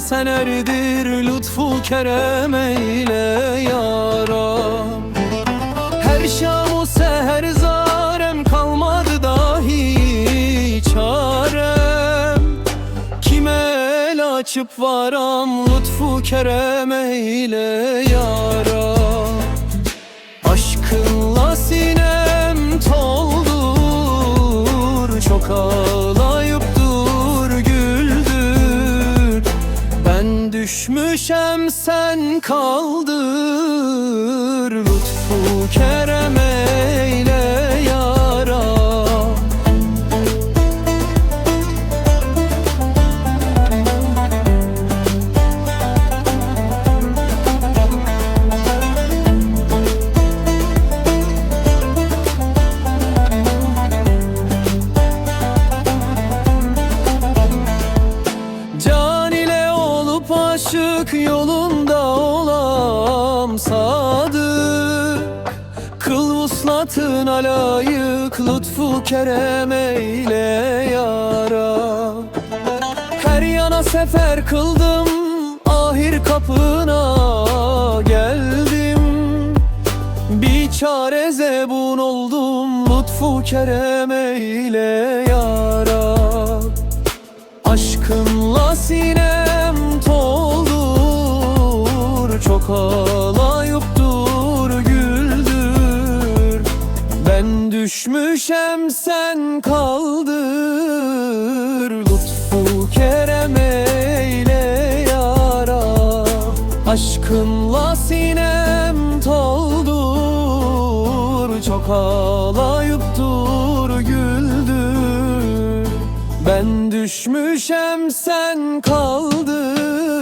Sen erdir lütfu kerem eyle yara Her şam o seher zarem kalmadı dahi çarem. Kime el açıp varam lütfu kerem eyle yara düşmüşem sen kaldır Lütfu kerem eyle layık lütfu kerem eyle yara Her yana sefer kıldım ahir kapına geldim. Bir çare zebun oldum lütfu kerem eyle yara Aşkınla sinem düşmüşem sen kaldır. Lütfu kerem eyle yara. Aşkınla sinem toldur Çok ağlayıp dur güldür. Ben düşmüşem sen kaldır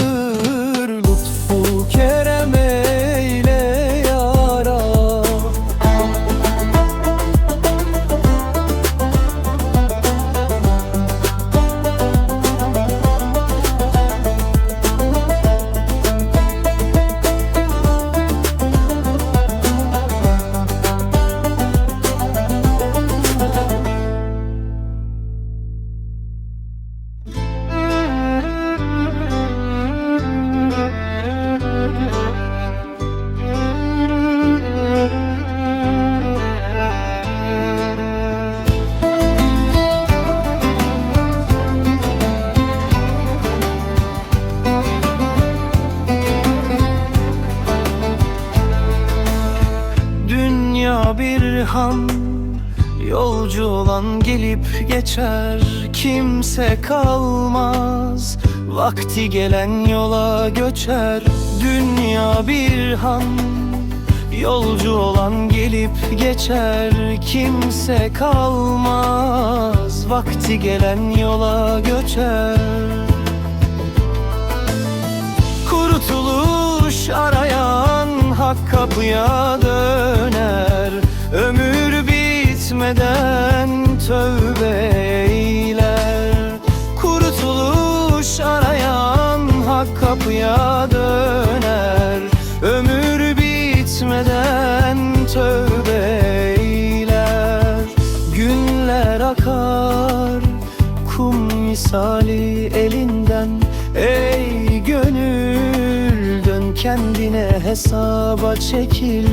Dünya bir han Yolcu olan gelip geçer Kimse kalmaz. Vakti gelen yola göçer Dünya bir han. Yolcu olan gelip geçer Kimse kalmaz. Vakti gelen yola göçer. Kurtuluş arayan hak kapıya döner Ömür bitmeden tövbe eyler Kurtuluş arayan hak kapıya döner. Ömür bitmeden tövbe eyler Günler akar kum misali elinden. Ey gönül dön kendine hesaba çekil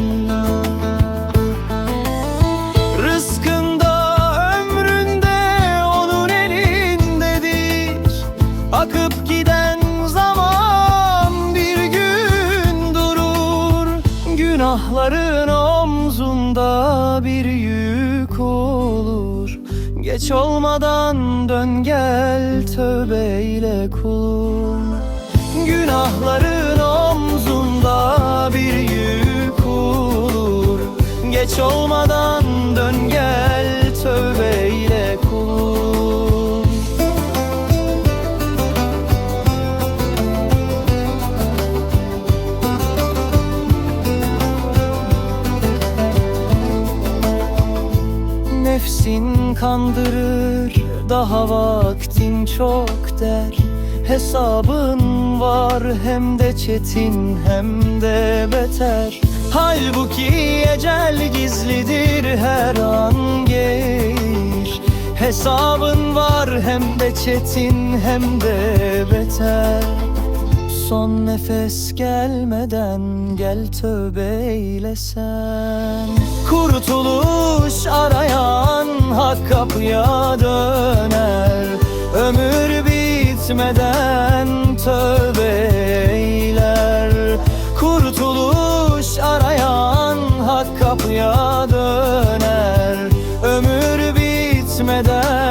Geç olmadan dön gel tövbeyle kulum. Günahların omzunda bir yük olur. Geç olmadan Nefsin kandırır daha vaktin çok der. Hesabın var hem de çetin hem de beter. Halbuki ecel gizlidir her an gelir. Hesabın var hem de çetin hem de beter Son nefes gelmeden gel tövbe eyle sen Kurtuluş arayan hak kapıya döner. Ömür bitmeden tövbe eyler. Kurtuluş arayan hak kapıya döner. Ömür bitmeden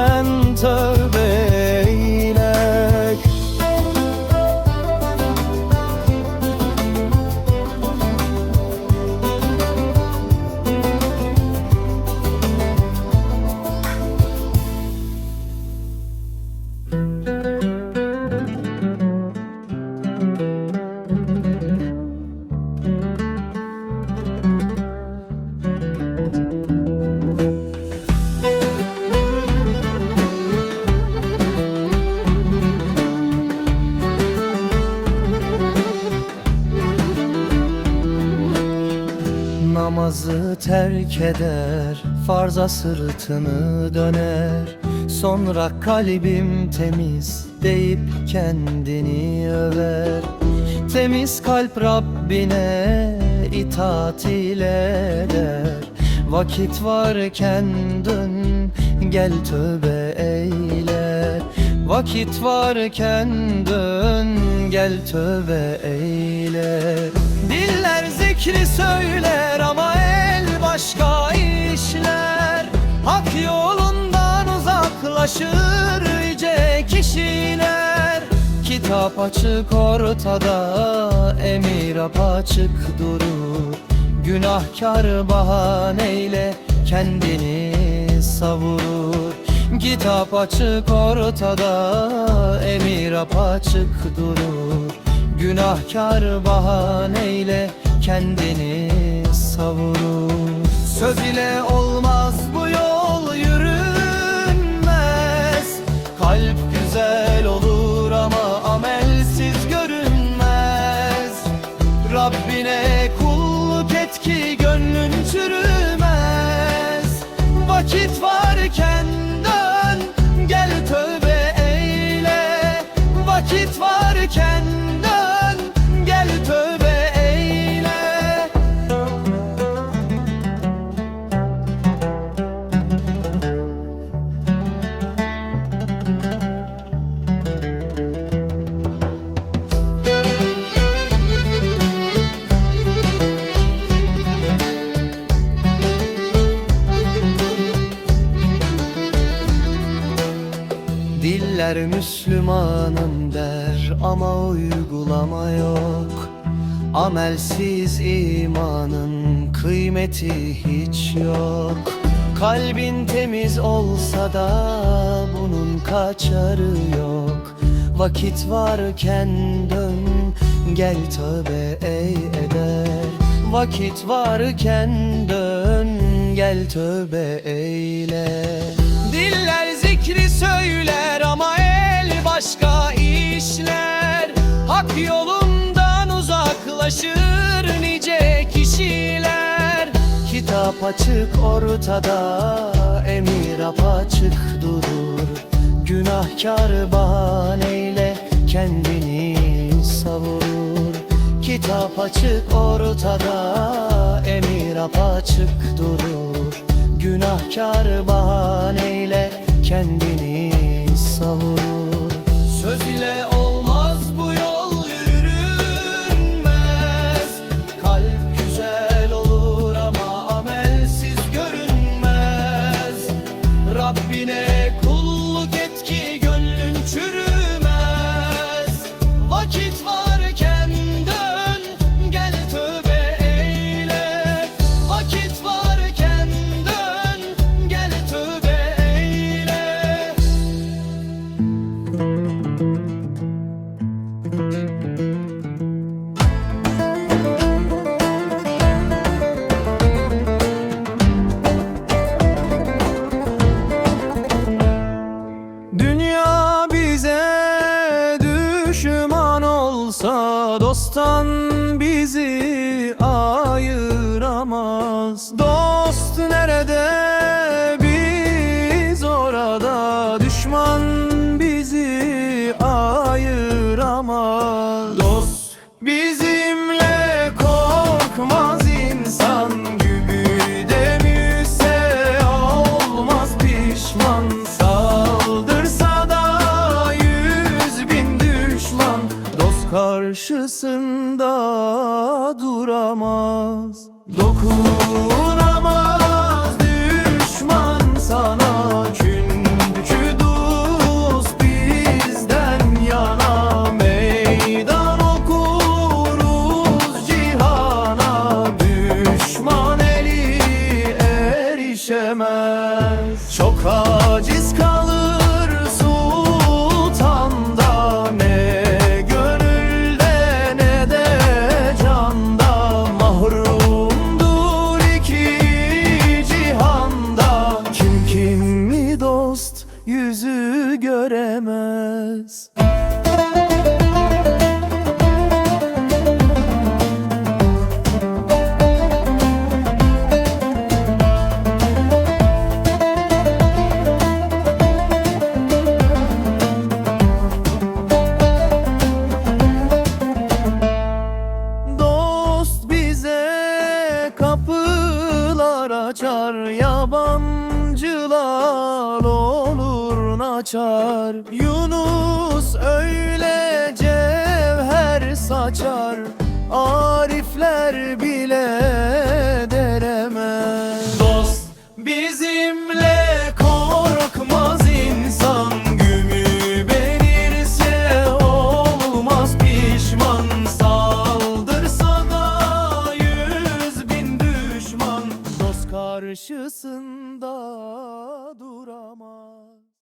terk eder Farza sırtını döner. Sonra kalbim temiz Deyip kendini över. Temiz kalp Rabbine itaat ile eder. Vakit varken dön Gel tövbe eyle. Vakit varken dön Gel tövbe eyle yüce kişiler. Kitap açık ortada emir apaçık durur. Günahkar bahaneyle kendini savurur. Kitap açık ortada emir apaçık durur. Günahkar bahaneyle kendini savurur. Söz ile olmaz Diller Müslümanım der ama uygulama yok. Amelsiz imanın kıymeti hiç yok. Kalbin temiz olsa da bunun kaçarı yok. Vakit varken dön gel tövbe ey eder. Vakit varken dön gel tövbe eyle. Diller zikri el başka işler. Hak yolundan uzaklaşır nice kişiler. Kitap açık ortada emir apaçık durur. Günahkar bahaneyle kendini savurur. Kitap açık ortada emir apaçık durur. Günahkar bahaneyle kendini savurur Vakit Bizi naçar Yunus öyle cevher saçar. Arifler bile